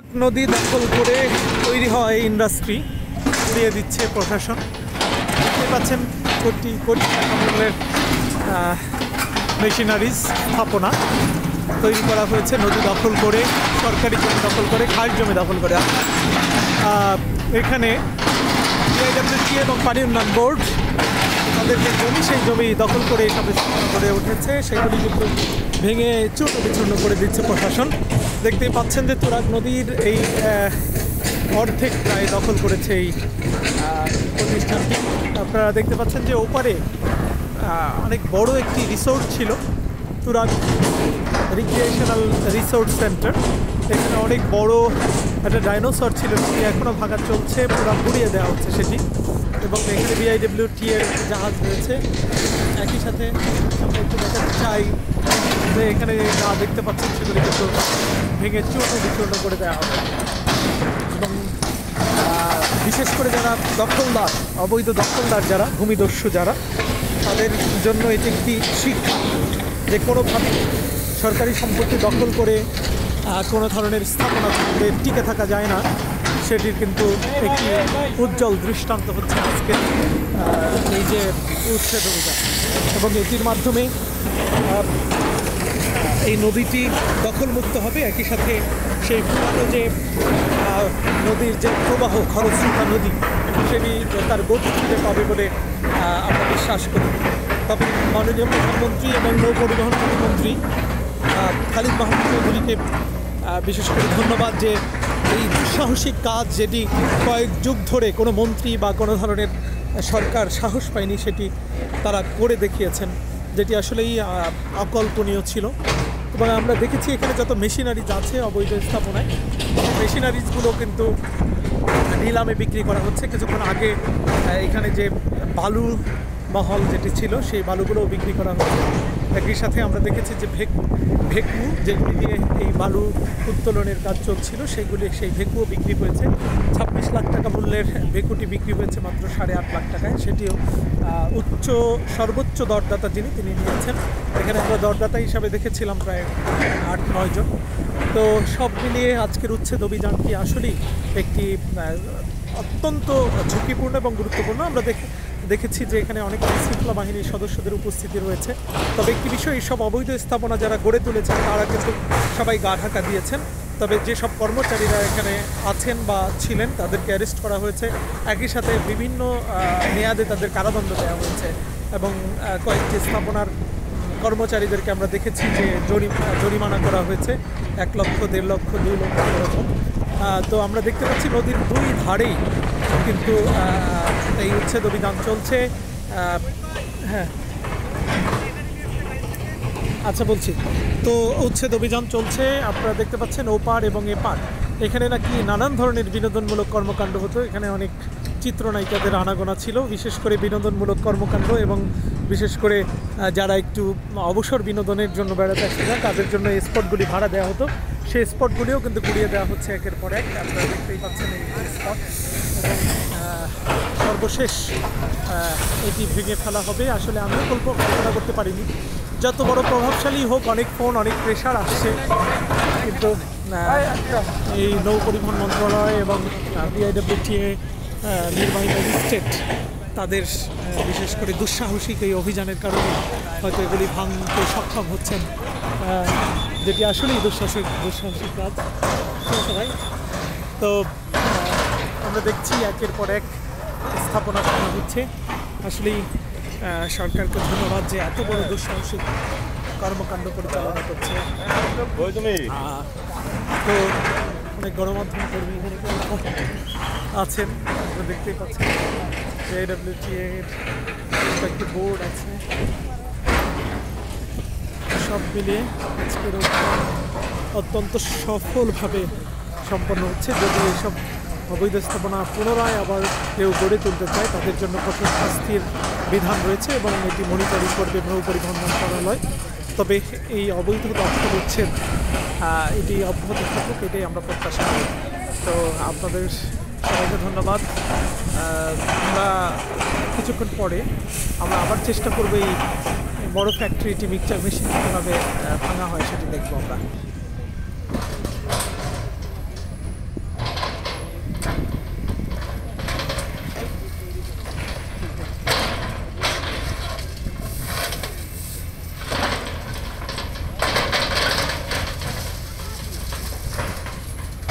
নদী দখল করে তৈরি হওয়া এই ইন্ডাস্ট্রি দিয়ে দিচ্ছে প্রশাসন। দেখতে পাচ্ছেন কোটি কোটি টাকা মূল্যের মেশিনারিজ স্থাপনা তৈরি করা হয়েছে, নদী দখল করে, সরকারি জমি দখল করে, খাস জমি দখল করে। এখানে ডিআইডব্লিউটি এবং পানি উন্নয়ন বোর্ড তাদের যে জমি, সেই জমি দখল করে সব স্থাপনা করে উঠেছে, সেগুলি কিন্তু ভেঙে চূর্ণ বিচূর্ণ করে দিচ্ছে প্রশাসন। দেখতেই পাচ্ছেন যে তুরাগ নদীর এই অর্ধেক প্রায় দখল করেছে এই প্রতিষ্ঠানটি। আপনারা দেখতে পাচ্ছেন যে ওপারে অনেক বড় একটি রিসোর্ট ছিল, তুরাগ রিক্রিয়েশনাল রিসোর্ট সেন্টার। এখানে অনেক বড় একটা ডাইনোসর ছিল, সেটি এখনও ভাঙা চলছে, পুরো ঘুরিয়ে দেওয়া হচ্ছে সেটি। এবং এখানে বিআইডব্লিউটি এর জাহাজ রয়েছে। একই সাথে একটু দেখাতে চাই যে এখানে যা দেখতে পাচ্ছেন সেগুলি কিন্তু ভেঙে চূর্ণ বিচূর্ণ করে দেওয়া হবে। এবং বিশেষ করে যারা দখলদার, অবৈধ দখলদার যারা, ভূমিদস্যু যারা, তাদের জন্য এটি একটি শিক্ষা যে কোনোভাবে সরকারি সম্পত্তি দখল করে কোনো ধরনের স্থাপনা টিকে থাকা যায় না, সেটির কিন্তু একটি উজ্জ্বল দৃষ্টান্ত হচ্ছে আজকে। এই যে উচ্ছেদ অভিযান এবং এটির মাধ্যমে এই নদীটি দখলমুক্ত হবে। একই সাথে সেই পুরানো যে নদীর যে প্রবাহ, খরস্রোতা নদী, সেটি তার গতি ফিরে পাবে বলে আমরা বিশ্বাস করি। তবে মাননীয় প্রধানমন্ত্রী এবং নৌ পরিবহন প্রতিমন্ত্রী খালিদ মাহমুদ চৌধুরীকে বিশেষ করে ধন্যবাদ যে এই দুঃসাহসিক কাজ যেটি কয়েক যুগ ধরে কোনো মন্ত্রী বা কোনো ধরনের সরকার সাহস পায়নি সেটি তারা করে দেখিয়েছেন, যেটি আসলেই অকল্পনীয় ছিল। এবং আমরা দেখেছি এখানে যত মেশিনারিজ আছে অবৈধ স্থাপনায়, মেশিনারিজগুলো কিন্তু নিলামে বিক্রি করা হচ্ছে। কিছুক্ষণ আগে এখানে যে বালু মহল যেটি ছিল, সেই বালুগুলোও বিক্রি করা হচ্ছে একই সাথে আমরা দেখেছি যে ভেক ভেকু যেগুলি দিয়ে এই বালু উত্তোলনের কাজ চলছিল, সেইগুলি সেই ভেকুও বিক্রি হয়েছে। ছাব্বিশ লাখ টাকা মূল্যের ভেকুটি বিক্রি হয়েছে মাত্র সাড়ে আট লাখ টাকায়। সেটিও উচ্চ, সর্বোচ্চ দরদাতা যিনি, তিনি নিয়েছেন। এখানে আমরা দরদাতা হিসাবে দেখেছিলাম প্রায় আট, নয় জন। তো সব মিলিয়ে আজকের উচ্ছেদ অভিযানটি আসলেই একটি অত্যন্ত ঝুঁকিপূর্ণ এবং গুরুত্বপূর্ণ? আমরা দেখে দেখেছি যে এখানে অনেক শৃঙ্খলা বাহিনীর সদস্যদের উপস্থিতি রয়েছে। তবে একটি বিষয় এইসব অবৈধ স্থাপনা যারা গড়ে তুলেছেন, তারা কিন্তু সবাই গা ঢাকা দিয়েছেন। তবে যেসব কর্মচারীরা এখানে আছেন বা ছিলেন, তাদেরকে অ্যারেস্ট করা হয়েছে। একই সাথে বিভিন্ন মেয়াদে তাদের কারাদণ্ড দেওয়া হয়েছে এবং কয়েকটি স্থাপনার কর্মচারীদেরকে আমরা দেখেছি যে জরিম জরিমানা করা হয়েছে। এক লক্ষ, দেড় লক্ষ, দুই লক্ষ, এরকম। তো আমরা দেখতে পাচ্ছি নদীর দুই ধারেই কিন্তু এই উচ্ছেদ অভিযান চলছে। হ্যাঁ। আচ্ছা বলছি। তো উচ্ছেদ অভিযান চলছে, আপনারা দেখতে পাচ্ছেন ওপার এবং এপার। এখানে নাকি নানান ধরনের বিনোদনমূলক কর্মকাণ্ড হতো। এখানে অনেক চিত্রনায়িকাদের আনাগোনা ছিল, বিশেষ করে বিনোদনমূলক কর্মকাণ্ড এবং বিশেষ করে যারা একটু অবসর বিনোদনের জন্য বেড়াতে আসে না, তাদের জন্য এই স্পটগুলি ভাড়া দেওয়া হতো। সেই স্পটগুলিও কিন্তু ঘুরিয়ে দেওয়া হচ্ছে একের পর এক। আপনারা দেখতেই পাচ্ছেন এই স্পট। সর্বশেষ এটি ভেঙে ফেলা হবে। আসলে আমিও কল্প কল্পনা করতে পারিনি। যত বড় প্রভাবশালী হোক, অনেক ফোন অনেক প্রেশার আসছে। কিন্তু এই নৌ পরিবহন মন্ত্রণালয় এবং বিআইডব্লিউটিএ নির্বাহী ম্যাজিস্ট্রেট, তাদের বিশেষ করে দুঃসাহসিক এই অভিযানের কারণে হয়তো এগুলি ভাঙতে সক্ষম হচ্ছেন। যেটি আসলেই দুঃসাহসিক দুঃসাহসিক কাজ। আছে তো আমরা দেখছি একের পর এক স্থাপনা করা হচ্ছে। আসলেই সরকারকে ধন্যবাদ যে এত বড় দুঃসাহসিক কর্মকাণ্ড পরিচালনা করছে। তো অনেক গণমাধ্যম কর্মী এখানে আছেন। আপনারা দেখতেই পাচ্ছেন এডব্লিউটি এর কয়েকটি বোর্ড আছে। সব মিলিয়ে আজকের অত্যন্ত সফলভাবে সম্পন্ন হচ্ছে। যদি এইসব অবৈধ স্থাপনা পুনরায় আবার কেউ গড়ে তুলতে চায়, তাদের জন্য কঠোর শাস্তির বিধান রয়েছে এবং এটি মনিটরিং করবে নৌ পরিবহন মন্ত্রণালয়। তবে এই অবৈধ দখল উচ্ছেদ এটি অব্যাহত থাকুক, এটাই আমরা প্রত্যাশা করি। তো আপনাদের সবাইকে ধন্যবাদ। আমরা কিছুক্ষণ পরে আমরা আবার চেষ্টা করব এই বড় ফ্যাক্টরিটি মিক্সচার মেশিন কীভাবে ভাঙা হয় সেটি দেখব আমরা।